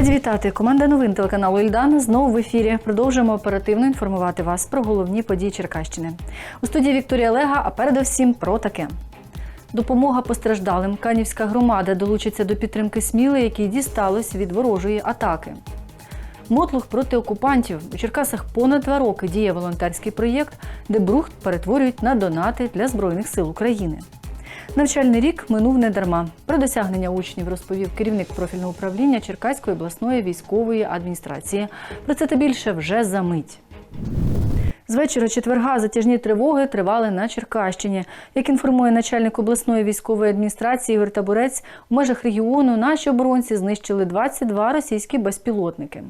Раді вітати. Команда новин телеканалу Ільдан знову в ефірі. Продовжуємо оперативно інформувати вас про головні події Черкащини. У студії Вікторія Лега, а передовсім про таке. Допомога постраждалим. Канівська громада долучиться до підтримки Сміли, якій дісталось від ворожої атаки. Мотлух проти окупантів. У Черкасах понад два роки діє волонтерський проєкт, де брухт перетворюють на донати для Збройних сил України. Навчальний рік минув не дарма. Про досягнення учнів розповів керівник профільного управління Черкаської обласної військової адміністрації. Про це та більше вже за мить. З вечора четверга затяжні тривоги тривали на Черкащині. Як інформує начальник обласної військової адміністрації Ігор Табурець, у межах регіону наші оборонці знищили 22 російські безпілотники.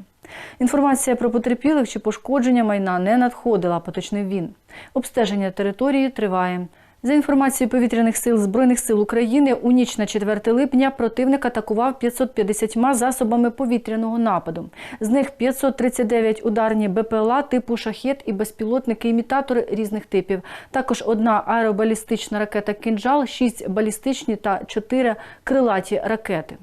Інформація про потерпілих чи пошкодження майна не надходила, поточнив він. Обстеження території триває. За інформацією повітряних сил Збройних сил України, у ніч на 4 липня противник атакував 550 засобами повітряного нападу. З них 539 ударні БПЛА типу шахет і безпілотники-імітатори різних типів. Також одна аеробалістична ракета «Кінжал», шість балістичні та чотири крилаті ракети.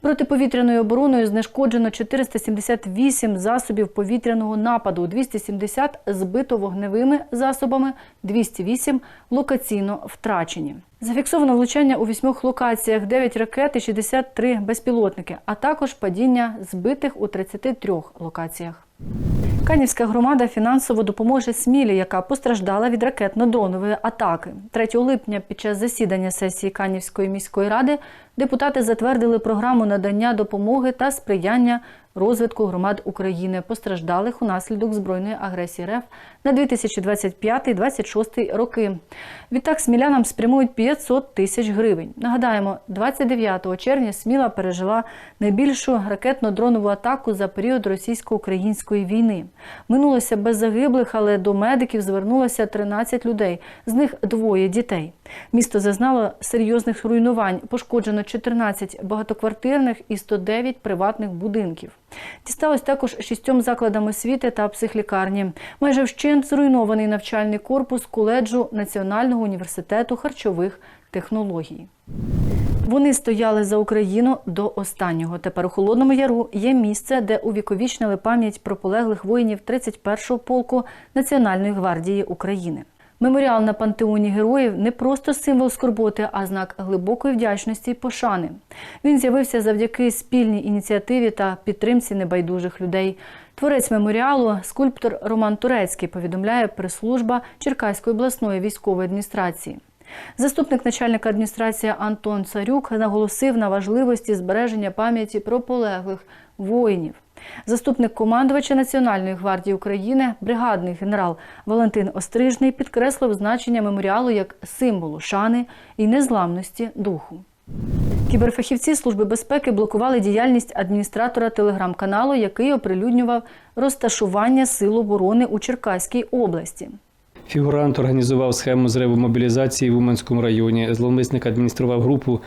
Протиповітряною обороною знешкоджено 478 засобів повітряного нападу, 270 збито вогневими засобами, 208 локаційно втрачені. Зафіксовано влучання у вісьмох локаціях, 9 ракет і 63 безпілотники, а також падіння збитих у 33 локаціях. Канівська громада фінансово допоможе Смілі, яка постраждала від ракетно-дронової атаки. 3 липня під час засідання сесії Канівської міської ради депутати затвердили програму надання допомоги та сприяння розвитку громад України, постраждалих унаслідок збройної агресії РФ на 2025-2026 роки. Відтак смілянам спрямують 500 тисяч гривень. Нагадаємо, 29 червня Сміла пережила найбільшу ракетно-дронову атаку за період російсько-української війни. Минулося без загиблих, але до медиків звернулося 13 людей, з них двоє дітей. Місто зазнало серйозних руйнувань. Пошкоджено 14 багатоквартирних і 109 приватних будинків. Дісталось також шістьом закладам освіти та психлікарні. Майже вщент зруйнований навчальний корпус коледжу Національного університету харчових технологій. Вони стояли за Україну до останнього. Тепер у Холодному Яру є місце, де увіковічнили пам'ять про полеглих воїнів 31-го полку Національної гвардії України. Меморіал на пантеоні героїв не просто символ скорботи, а знак глибокої вдячності і пошани. Він з'явився завдяки спільній ініціативі та підтримці небайдужих людей. Творець меморіалу, скульптор Роман Турецький, повідомляє прес-служба Черкаської обласної військової адміністрації. Заступник начальника адміністрації Антон Царюк наголосив на важливості збереження пам'яті про полеглих воїнів. Заступник командувача Національної гвардії України, бригадний генерал Валентин Острижний, підкреслив значення меморіалу як символу шани і незламності духу. Кіберфахівці Служби безпеки блокували діяльність адміністратора телеграм-каналу, який оприлюднював розташування сил оборони у Черкаській області. Фігурант організував схему зриву мобілізації в Уманському районі. Зловмисник адміністрував групу,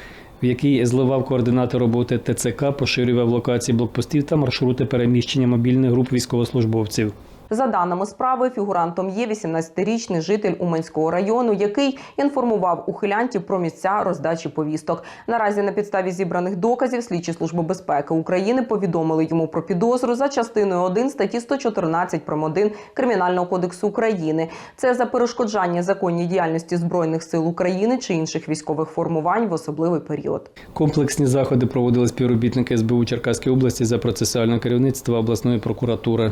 в якій зливав координати роботи ТЦК, поширював локації блокпостів та маршрути переміщення мобільних груп військовослужбовців. За даними справи, фігурантом є 18-річний житель Уманського району, який інформував ухилянтів про місця роздачі повісток. Наразі на підставі зібраних доказів слідчі служби безпеки України повідомили йому про підозру за частиною 1 статті 114 прим. 1 Кримінального кодексу України. Це за перешкоджання законній діяльності збройних сил України чи інших військових формувань в особливий період. Комплексні заходи проводили співробітники СБУ Черкаської області за процесуальне керівництво обласної прокуратури.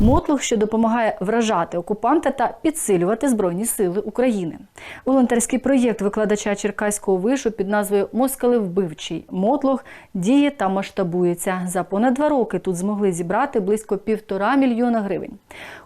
Мотлух, що допомагає вражати окупанта та підсилювати Збройні сили України. Волонтерський проєкт викладача Черкаського вишу під назвою Москалевбивчий Мотлух діє та масштабується. За понад два роки тут змогли зібрати близько півтора мільйона гривень.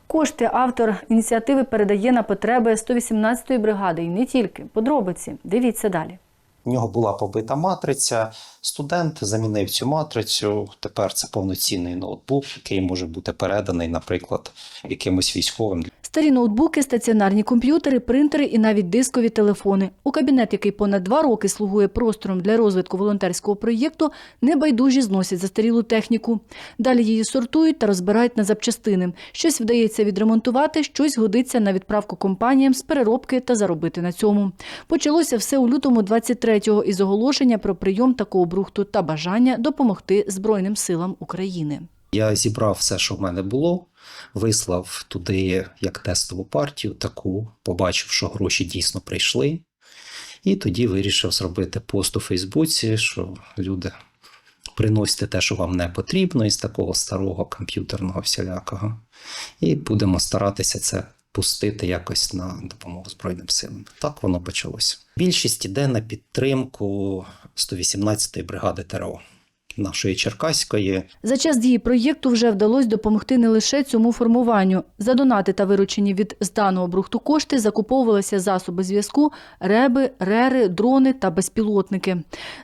Кошти автор ініціативи передає на потреби 118-ї бригади і не тільки. Подробиці дивіться далі. В нього була побита матриця. Студент замінив цю матрицю. Тепер це повноцінний ноутбук, який може бути переданий, наприклад, якимось військовим. Старі ноутбуки, стаціонарні комп'ютери, принтери і навіть дискові телефони. У кабінет, який понад два роки слугує простором для розвитку волонтерського проєкту, небайдужі зносять застарілу техніку. Далі її сортують та розбирають на запчастини. Щось вдається відремонтувати, щось годиться на відправку компаніям з переробки та заробити на цьому. Почалося все у лютому 23-го із оголошення про прийом такого брухту та бажання допомогти Збройним силам України. Я зібрав все, що в мене було, вислав туди як тестову партію, таку, побачив, що гроші дійсно прийшли. І тоді вирішив зробити пост у Фейсбуці, що люди приносите те, що вам не потрібно, із такого старого комп'ютерного всілякого. І будемо старатися це пустити якось на допомогу Збройним силам. Так воно почалося. Більшість іде на підтримку 118-ї бригади ТРО нашої Черкаської. За час дії проєкту вже вдалося допомогти не лише цьому формуванню. За донати та виручені від зданого брухту кошти закуповувалися засоби зв'язку, реби, рери, дрони та безпілотники.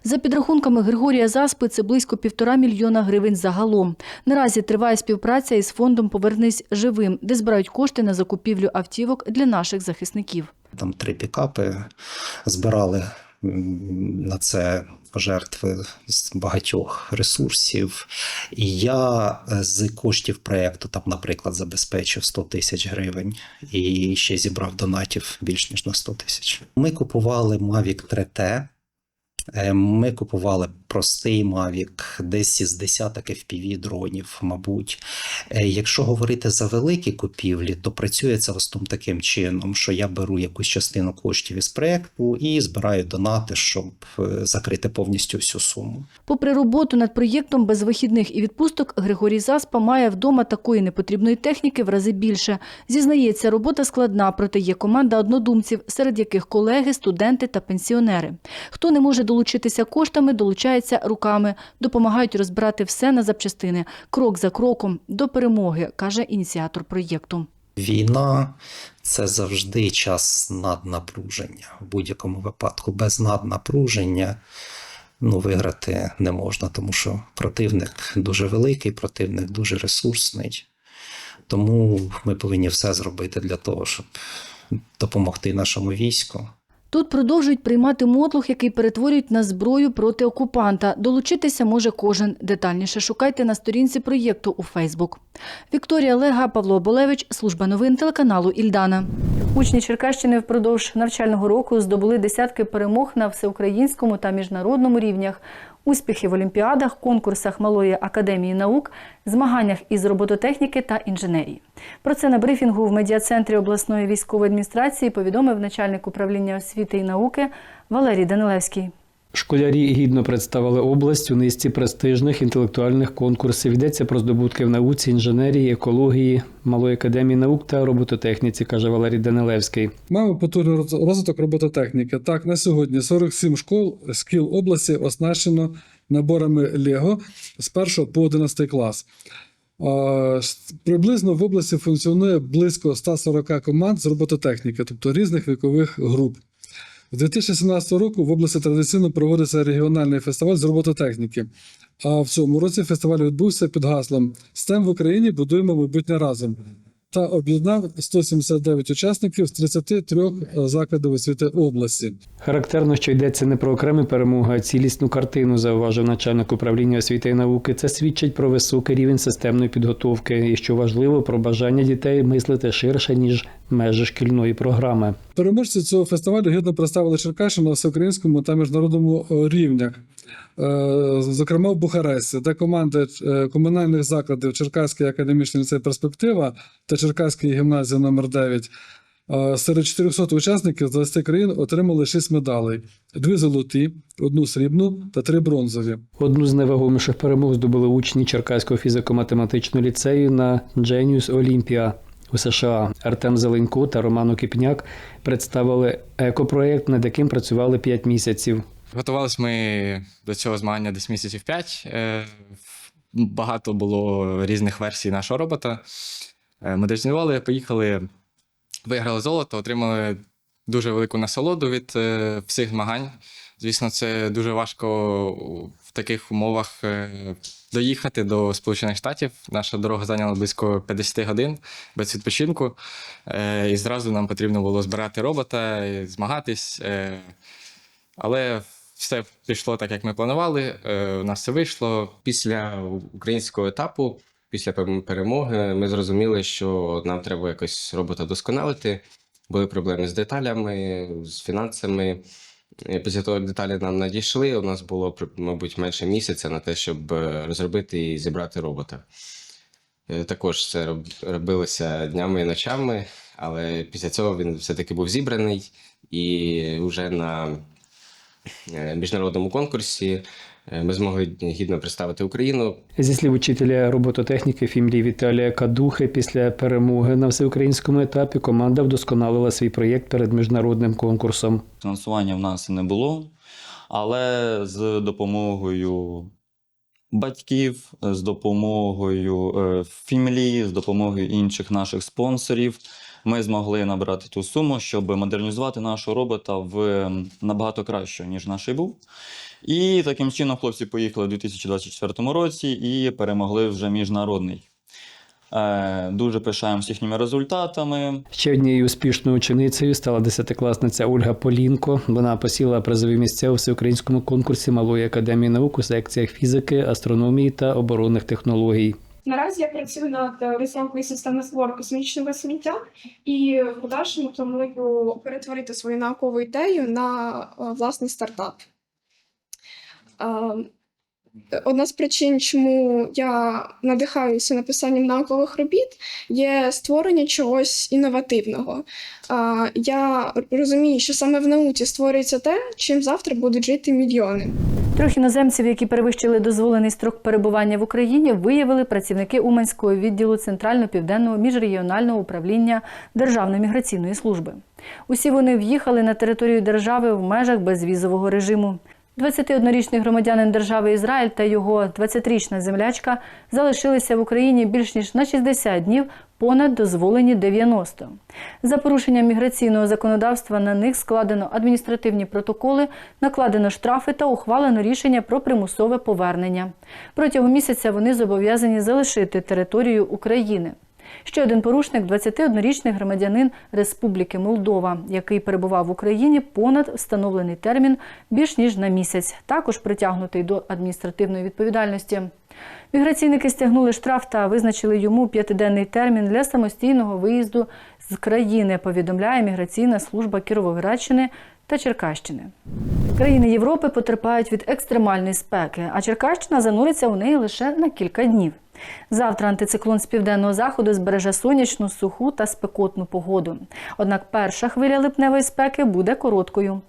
За підрахунками Григорія Заспи, це близько півтора мільйона гривень загалом. Наразі триває співпраця із фондом Повернись живим, де збирають кошти на закупівлю автівок для наших захисників. Там три пікапи збирали на це пожертви з багатьох ресурсів. І я е, з коштів проєкту, там, наприклад, забезпечив 100 тисяч гривень і ще зібрав донатів більш ніж на 100 тисяч. Ми купували Mavic 3T. Е, Ми купували простий Mavic, десь із десяток FPV дронів, мабуть. Е, Якщо говорити за великі купівлі, то працює це в основному таким чином, що я беру якусь частину коштів із проєкту і збираю донати, щоб е, закрити повністю всю суму. Попри роботу над проєктом без вихідних і відпусток, Григорій Заспа має вдома такої непотрібної техніки в рази більше. Зізнається, робота складна, проте є команда однодумців, серед яких колеги, студенти та пенсіонери. Хто не може долучитися коштами, долучається руками, допомагають розбирати все на запчастини, крок за кроком до перемоги, каже ініціатор проєкту. Війна це завжди час наднапруження. В будь-якому випадку без наднапруження ну, виграти не можна, тому що противник дуже великий, противник дуже ресурсний. Тому ми повинні все зробити для того, щоб допомогти нашому війську. Тут продовжують приймати мотлух, який перетворюють на зброю проти окупанта. Долучитися може кожен. Детальніше шукайте на сторінці проєкту у Фейсбук. Вікторія Лега, Павло Болевич, служба новин телеканалу Ільдана. Учні Черкащини впродовж навчального року здобули десятки перемог на всеукраїнському та міжнародному рівнях. Успіхи в олімпіадах, конкурсах Малої академії наук, змаганнях із робототехніки та інженерії. Про це на брифінгу в медіа-центрі обласної військової адміністрації повідомив начальник управління освіти і науки Валерій Данилевський. Школярі гідно представили область у низці престижних інтелектуальних конкурсів. Йдеться про здобутки в науці, інженерії, екології, малої академії наук та робототехніці, каже Валерій Данилевський. Маємо потужний розвиток робототехніки. Так, на сьогодні 47 школ з кіл області оснащено наборами Лего з 1 по 11 клас. Приблизно в області функціонує близько 140 команд з робототехніки, тобто різних вікових груп. З 2017 року в області традиційно проводиться регіональний фестиваль з робототехніки. А в цьому році фестиваль відбувся під гаслом STEM в Україні будуємо майбутнє разом та об'єднав 179 учасників з 33 закладів освіти області. Характерно, що йдеться не про окремі перемоги, а цілісну картину, зауважив начальник управління освіти і науки. Це свідчить про високий рівень системної підготовки і, що важливо, про бажання дітей мислити ширше ніж межі шкільної програми. Переможці цього фестивалю гідно представили Черкащину на всеукраїнському та міжнародному е, рівнях. Е, Зокрема, в Бухаресті, де команди е, комунальних закладів Черкаський академічний ліцей перспектива та Черкаський гімназія номер 9 е, серед 400 учасників з 20 країн отримали 6 медалей: дві золоті, одну срібну та три бронзові. Одну з найвагоміших перемог здобули учні Черкаського фізико-математичного ліцею на Genius Olympia у США. Артем Зеленько та Роман Окіпняк представили екопроєкт, над яким працювали 5 місяців. Готувалися ми до цього змагання десь місяців 5. Багато було різних версій нашого робота. Е, Модернізували, поїхали, виграли золото, отримали дуже велику насолоду від е, всіх змагань. Звісно, це дуже важко в таких умовах е, доїхати до Сполучених Штатів. Наша дорога зайняла близько 50 годин без відпочинку. Е, І зразу нам потрібно було збирати робота, змагатись. Е, Але все пішло так, як ми планували. У нас все вийшло. Після українського етапу, після перемоги, ми зрозуміли, що нам треба якось робота досконалити. Були проблеми з деталями, з фінансами. Після того, як деталі нам надійшли, у нас було, мабуть, менше місяця на те, щоб е, розробити і зібрати робота. Е, Також це робилося днями і ночами, але після цього він все-таки був зібраний і вже на міжнародному конкурсі е, ми змогли гідно представити Україну. Зі слів учителя робототехніки фімлі Віталія Кадухи, після перемоги на всеукраїнському етапі команда вдосконалила свій проєкт перед міжнародним конкурсом. Фінансування в нас не було, але з допомогою батьків, з допомогою е, фімлі, з допомогою інших наших спонсорів ми змогли набрати ту суму, щоб модернізувати нашого робота в набагато краще, ніж наш був. І таким чином хлопці поїхали у 2024 році і перемогли вже міжнародний. Е, Дуже пишаємося їхніми результатами. Ще однією успішною ученицею стала десятикласниця Ольга Полінко. Вона посіла призові місця у всеукраїнському конкурсі Малої академії наук у секціях фізики, астрономії та оборонних технологій. Наразі я працюю над розробкою системи збору космічного сміття і в подальшому планую перетворити свою наукову ідею на е, власний стартап. Е, Одна з причин, чому я надихаюся написанням наукових робіт, є створення чогось інновативного. Е, Я розумію, що саме в науці створюється те, чим завтра будуть жити мільйони. Трьох іноземців, які перевищили дозволений строк перебування в Україні, виявили працівники Уманського відділу Центрально-Південного міжрегіонального управління Державної міграційної служби. Усі вони в'їхали на територію держави в межах безвізового режиму. 21-річний громадянин держави Ізраїль та його 20-річна землячка залишилися в Україні більш ніж на 60 днів, понад дозволені 90. За порушення міграційного законодавства на них складено адміністративні протоколи, накладено штрафи та ухвалено рішення про примусове повернення. Протягом місяця вони зобов'язані залишити територію України. Ще один порушник 21-річний громадянин Республіки Молдова, який перебував в Україні понад встановлений термін більш ніж на місяць, також притягнутий до адміністративної відповідальності. Міграційники стягнули штраф та визначили йому п'ятиденний термін для самостійного виїзду з країни, повідомляє міграційна служба Кіровоградщини та Черкащини. Країни Європи потерпають від екстремальної спеки, а Черкащина зануриться у неї лише на кілька днів. Завтра антициклон з південного заходу збереже сонячну, суху та спекотну погоду. Однак перша хвиля липневої спеки буде короткою.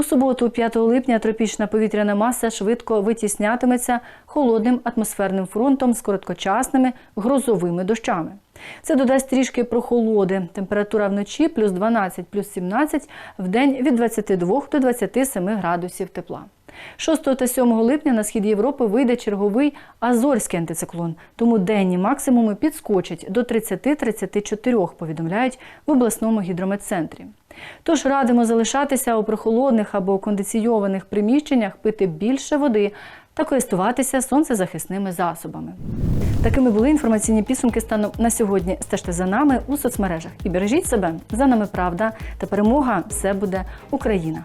У суботу, 5 липня, тропічна повітряна маса швидко витіснятиметься холодним атмосферним фронтом з короткочасними грозовими дощами. Це додасть трішки прохолоди. Температура вночі плюс 12, плюс 17, в день від 22 до 27 градусів тепла. 6 та 7 липня на схід Європи вийде черговий азорський антициклон, тому денні максимуми підскочать до 30-34, повідомляють в обласному гідрометцентрі. Тож радимо залишатися у прохолодних або кондиційованих приміщеннях, пити більше води та користуватися сонцезахисними засобами. Такими були інформаційні підсумки станом на сьогодні. Стежте за нами у соцмережах і бережіть себе. За нами правда та перемога все буде Україна.